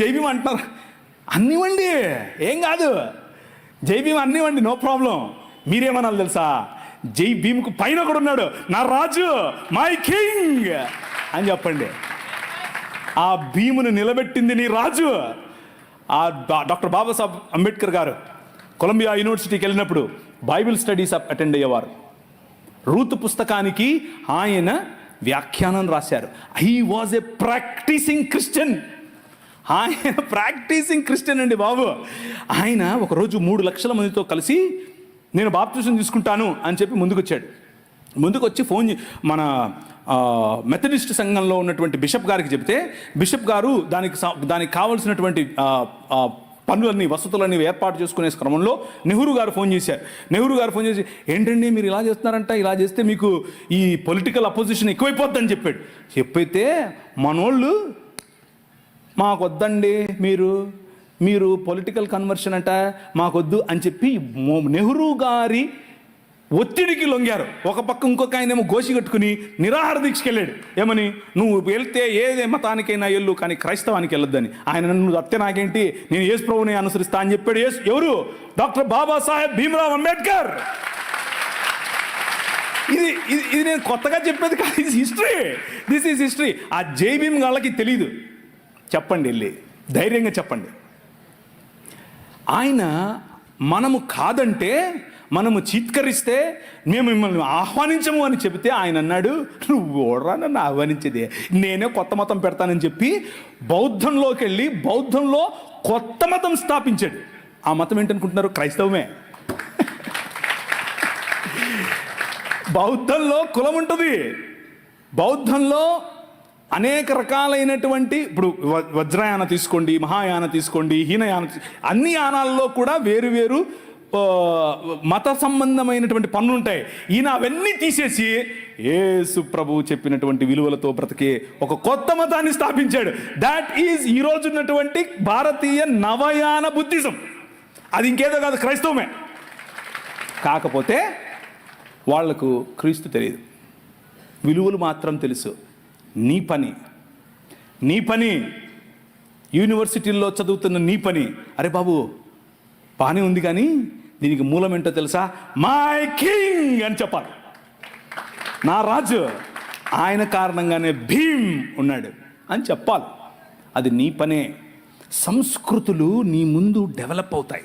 జైబీమ్ అంటున్నారు. అన్నివ్వండి ఏం కాదు. జైబీమ్ అన్నివ్వండి నో ప్రాబ్లం. మీరేమనాలి తెలుసా? జై భీమ్కు పైన కూడా ఉన్నాడు. నా రాజు మై కింగ్. అని చెప్పండి. ఆ భీమును నిలబెట్టింది నీ రాజు. ఆ డాక్టర్ బాబాసాహెబ్ అంబేద్కర్ గారు కొలంబియా యూనివర్సిటీకి వెళ్ళినప్పుడు బైబిల్ స్టడీస్ అటెండ్ అయ్యేవారు. రూతు పుస్తకానికి ఆయన వ్యాఖ్యానం రాశారు. He was a practising Christian ఆయన ప్రాక్టీసింగ్ క్రిస్టియన్ అండి బాబు. ఆయన ఒకరోజు మూడు లక్షల మందితో కలిసి నేను బాప్తిజం తీసుకుంటాను అని చెప్పి ముందుకొచ్చాడు. ముందుకు వచ్చి ఫోన్ మన మెథడిస్ట్ సంఘంలో ఉన్నటువంటి బిషప్ గారికి చెప్తే బిషప్ గారు దానికి దానికి కావలసినటువంటి పనులన్నీ వసతులన్నీ ఏర్పాటు చేసుకునే క్రమంలో నెహ్రూ గారు ఫోన్ చేశారు. నెహ్రూ గారు ఫోన్ చేసి ఏంటండి మీరు ఇలా చేస్తున్నారంట? ఇలా చేస్తే మీకు ఈ పొలిటికల్ అపోజిషన్ ఎక్కువైపోద్దని చెప్పాడు. చెప్పైతే మనోళ్ళు మాకొద్దండి మీరు. మీరు పొలిటికల్ కన్వర్షన్ అంట మాకొద్దు అని చెప్పి నెహ్రూ గారి ఒత్తిడికి లొంగారు. ఒక పక్క ఇంకొక ఆయన ఏమో గోసి కట్టుకుని నిరాహార దీక్షకి వెళ్ళాడు ఏమని? నువ్వు వెళ్తే ఏదే మతానికైనా వెళ్ళు కానీ క్రైస్తవానికి వెళ్ళొద్దని. ఆయన నన్ను అత్తే నాకేంటి? నేను యేసు ప్రభుని అనుసరిస్తా అని చెప్పాడు యేసు ఎవరు? డాక్టర్ బాబాసాహెబ్ భీమరావ్ అంబేద్కర్. ఇది ఇది ఇది నేను కొత్తగా చెప్పేది కాదు. ఇది హిస్టరీ దిస్ ఈజ్ హిస్టరీ ఆ జై భీమ్ వాళ్ళకి తెలియదు చెప్పండి వెళ్ళి. ధైర్యంగా చెప్పండి. ఆయన మనము కాదంటే మనము చిత్కరిస్తే మేము మిమ్మల్ని ఆహ్వానించము అని చెబితే ఆయన అన్నాడు నువ్వు ఓడరా నన్ను ఆహ్వానించేదే. నేనే కొత్త మతం పెడతానని చెప్పి బౌద్ధంలోకి వెళ్ళి బౌద్ధంలో కొత్త మతం స్థాపించాడు. ఆ మతం ఏంటనుకుంటున్నారు? క్రైస్తవమే. బౌద్ధంలో కులం ఉంటుంది. బౌద్ధంలో అనేక రకాలైనటువంటి ఇప్పుడు వజ్రయాన తీసుకోండి మహాయాన తీసుకోండి హీనయాన అన్ని యానాల్లో కూడా వేరు వేరు మత సంబంధమైనటువంటి పనులు ఉంటాయి ఈయన అవన్నీ తీసేసి యేసు ప్రభు చెప్పినటువంటి విలువలతో బ్రతికే ఒక కొత్త మతాన్ని స్థాపించాడు. దాట్ ఈజ్ ఈ రోజు ఉన్నటువంటి భారతీయ నవయాన బుద్ధిజం. అది ఇంకేదో కాదు క్రైస్తవమే. కాకపోతే వాళ్ళకు క్రీస్తు తెలియదు. విలువలు మాత్రం తెలుసు. నీ పని. నీ పని. యూనివర్సిటీల్లో చదువుతున్న నీ పని. అరే బాబు బాగానే ఉంది కానీ దీనికి మూలం ఏంటో తెలుసా? మై కింగ్ అని చెప్పాలి. నా రాజు ఆయన కారణంగానే భీమ్ ఉన్నాడు అని చెప్పాలి. అది నీ పనే. సంస్కృతులు నీ ముందు డెవలప్ అవుతాయి.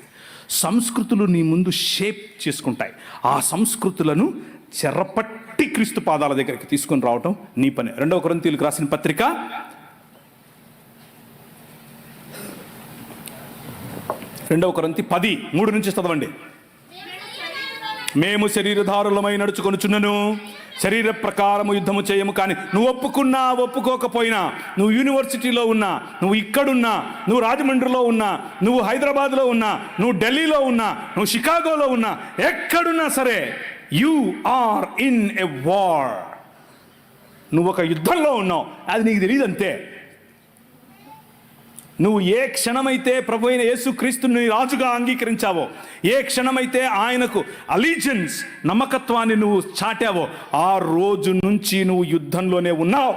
సంస్కృతులు నీ ముందు షేప్ చేసుకుంటాయి. ఆ సంస్కృతులను చెరపట్టి క్రీస్తు పాదాల దగ్గరికి తీసుకొని రావటం నీ పని. రెండవ కొరంతీలకు రాసిన పత్రిక. రెండవ కొరంతి పది మూడు నుంచి చదవండి. మేము శరీరధారులమై నడుచుకొనుచున్నను. శరీర ప్రకారము యుద్ధము చేయము కానీ నువ్వు ఒప్పుకున్నా ఒప్పుకోకపోయినా నువ్వు యూనివర్సిటీలో ఉన్నా నువ్వు ఇక్కడున్నా నువ్వు రాజమండ్రిలో ఉన్నా నువ్వు హైదరాబాద్లో ఉన్నా నువ్వు ఢిల్లీలో ఉన్నా నువ్వు షికాగోలో ఉన్నా ఎక్కడున్నా సరే you are in a war నువ్వు ఒక యుద్ధంలో ఉన్నావు. అది నీకు తెలియదు అంతే నువ్వు ఏ క్షణమైతే ప్రభు అయిన యేసుక్రీస్తుని రాజుగా అంగీకరించావో ఏ క్షణమైతే ఆయనకు అలీజెన్స్ నమ్మకత్వాన్ని నువ్వు చాటావో ఆ రోజు నుంచి నువ్వు యుద్ధంలోనే ఉన్నావు.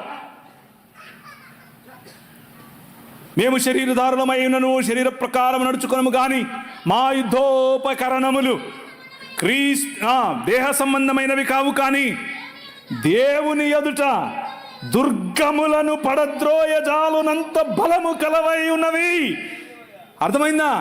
మేము శరీరధారులమై శరీర ప్రకారం నడుచుకున్నాము కానీ మా యుద్ధోపకరణములు క్రీస్ దేహ సంబంధమైనవి కావు కానీ దేవుని ఎదుట దుర్గములను పడద్రోయజాలునంత బలము కలవై ఉన్నవి. అర్థమైందా?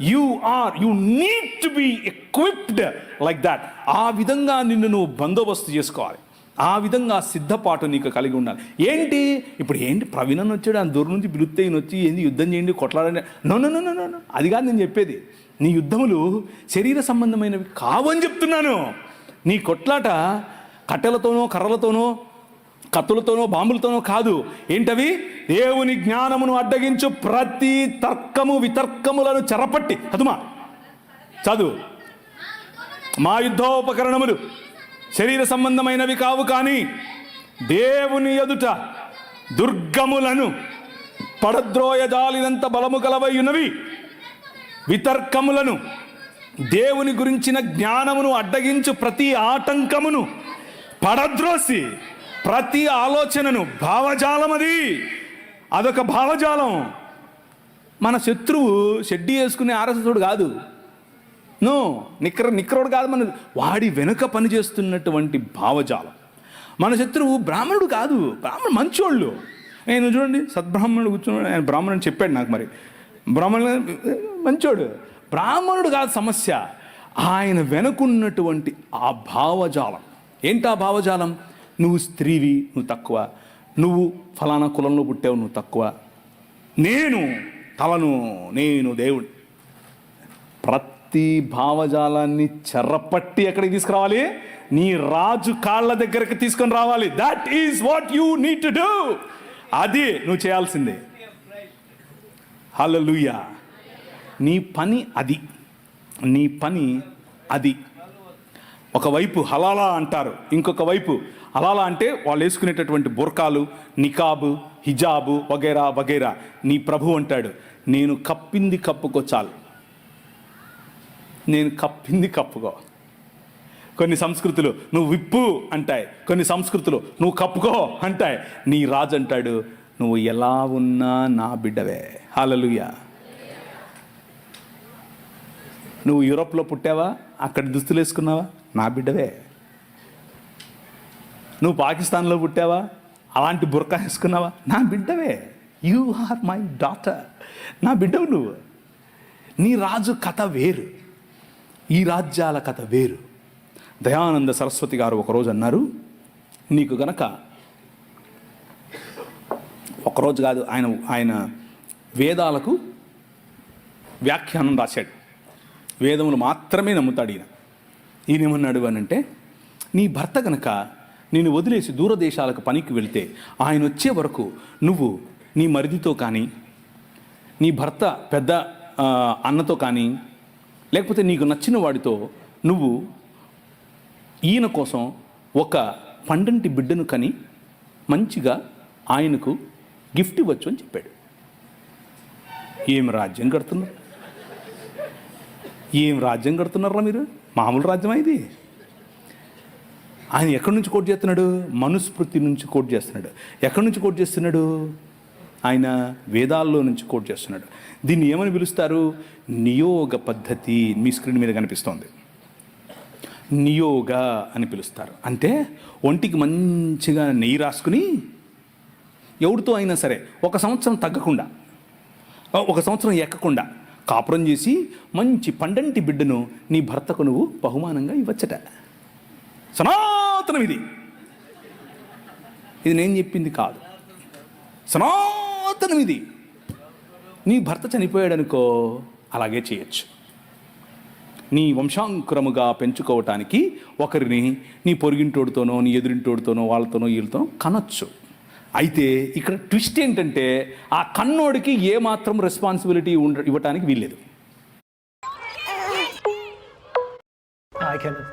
You are you need to be equipped like that ఆ విధంగా నిన్ను నువ్వు బందోబస్తు చేసుకోవాలి. ఆ విధంగా సిద్ధపాటు నీకు కలిగి ఉండాలి. ఏంటి? ఇప్పుడు ఏంటి? ప్రవీణన్ వచ్చాడు ఆ దూరం నుంచి పిలుస్తే ఈయన వచ్చి ఏంది యుద్ధం చేయండి కొట్లాడండి. నన్ను నో నో నో నో అది కాదు నేను చెప్పేది. నీ యుద్ధములు శరీర సంబంధమైనవి కావని చెప్తున్నాను. నీ కొట్లాట కట్టెలతోనో కర్రలతోనో కత్తులతోనో బాంబులతోనో కాదు. ఏంటవి? దేవుని జ్ఞానమును అడ్డగించు ప్రతి తర్కము వితర్కములను చెరపట్టి. చదుమా చదువు. మా యుద్ధోపకరణములు. శరీర సంబంధమైనవి కావు కానీ దేవుని ఎదుట దుర్గములను పడద్రోయజాలినంత బలము కలవై ఉన్నవి వితర్కములను దేవుని గురించిన జ్ఞానమును అడ్డగించు ప్రతి ఆటంకమును పడద్రోసి ప్రతి ఆలోచనను భావజాలం అది అదొక భావజాలం. మన శత్రువు షెడ్డి వేసుకునే ఆరసతుడు కాదు. నో నిక్ర నిక్రోడు కాదు మన వాడి వెనుక పనిచేస్తున్నటువంటి భావజాలం. మన శత్రువు బ్రాహ్మణుడు కాదు బ్రాహ్మణుడు మంచోళ్ళు. నేను చూడండి సద్బ్రాహ్మణుడు కూర్చున్నాడు ఆయన బ్రాహ్మణుడు చెప్పాడు నాకు మరి. బ్రాహ్మణుడు మంచోడు. బ్రాహ్మణుడు కాదు సమస్య. ఆయన వెనుకున్నటువంటి ఆ భావజాలం. ఏంటి ఆ భావజాలం? నువ్వు స్త్రీవి నువ్వు తక్కువ. నువ్వు ఫలానా కులంలో పుట్టావు నువ్వు తక్కువ. నేను తలను నేను దేవుడు ప్రతి భావజాలాన్ని చెర్రపట్టి ఎక్కడికి తీసుకురావాలి? నీ రాజు కాళ్ళ దగ్గరికి తీసుకొని రావాలి. That is what you need to do అది నువ్వు చేయాల్సిందే. హల్లెలూయా నీ పని అది. నీ పని అది. ఒకవైపు హలాలా అంటారు ఇంకొక వైపు హలాలా అంటే వాళ్ళు వేసుకునేటటువంటి బుర్కాలు నికాబు హిజాబు వగైరా వగైరా. నీ ప్రభు అంటాడు నేను కప్పింది కప్పుకొచ్చాలి. నేను కప్పింది కప్పుకో. కొన్ని సంస్కృతులు నువ్వు విప్పు అంటాయి. కొన్ని సంస్కృతులు నువ్వు కప్పుకో అంటాయి. నీ రాజు అంటాడు నువ్వు ఎలా ఉన్నా నా బిడ్డవే. హాలలుయా. నువ్వు యూరోప్లో పుట్టావా? అక్కడ దుస్తులు వేసుకున్నావా? నా బిడ్డవే. నువ్వు పాకిస్తాన్లో పుట్టావా? అలాంటి బుర్కా వేసుకున్నావా? నా బిడ్డవే. యు ఆర్ మై డాటర్ నా బిడ్డవు నువ్వు. నీ రాజు కథ వేరు. ఈ రాజ్యాల కథ వేరు. దయానంద సరస్వతి గారు ఒకరోజు అన్నారు నీకు గనక ఒకరోజు కాదు ఆయన ఆయన వేదాలకు వ్యాఖ్యానం రాశాడు. వేదములు మాత్రమే నమ్ముతాడు ఈయన. ఈయన ఏమన్నాడు అని అంటే నీ భర్త గనక నేను వదిలేసి దూరదేశాలకు పనికి వెళితే ఆయన వచ్చే వరకు నువ్వు నీ మరిదితో కానీ నీ భర్త పెద్ద అన్నతో కానీ లేకపోతే నీకు నచ్చిన వాడితో నువ్వు ఈయన కోసం ఒక పండంటి బిడ్డను కని మంచిగా ఆయనకు గిఫ్ట్ ఇవ్వచ్చు అని చెప్పాడు. ఏం రాజ్యం కడుతున్నారు? ఏం రాజ్యం కడుతున్నారా మీరు? మామూలు రాజ్యమా ఇది? ఆయన ఎక్కడి నుంచి కోట్ చేస్తున్నాడు? మనుస్మృతి నుంచి కోట్ చేస్తున్నాడు. ఎక్కడి నుంచి కోట్ చేస్తున్నాడు? ఆయన వేదాల్లో నుంచి కోట్ చేస్తున్నాడు. దీన్ని ఏమని పిలుస్తారు? నియోగ పద్ధతి మీ స్క్రీన్ మీద కనిపిస్తోంది. నియోగ అని పిలుస్తారు. అంటే ఒంటికి మంచిగా నెయ్యి రాసుకుని ఎవరితో అయినా సరే ఒక సంవత్సరం తగ్గకుండా ఒక సంవత్సరం ఎక్కకుండా కాపురం చేసి మంచి పండంటి బిడ్డను నీ భర్తకు నువ్వు బహుమానంగా ఇవ్వచ్చట. సనాతనం ఇది ఇది నేను చెప్పింది కాదు. సనాతనం ఇది నీ భర్త చనిపోయాడనుకో అలాగే చేయొచ్చు. నీ వంశాంకురముగా పెంచుకోవటానికి ఒకరిని నీ పొరుగింటోడితోనో నీ ఎదురింటోడితోనో వాళ్ళతోనో వీళ్ళతోనో కనొచ్చు. అయితే ఇక్కడ ట్విస్ట్ ఏంటంటే ఆ కన్నోడికి ఏ మాత్రం రెస్పాన్సిబిలిటీ ఉండ ఇవ్వటానికి వీల్లేదు.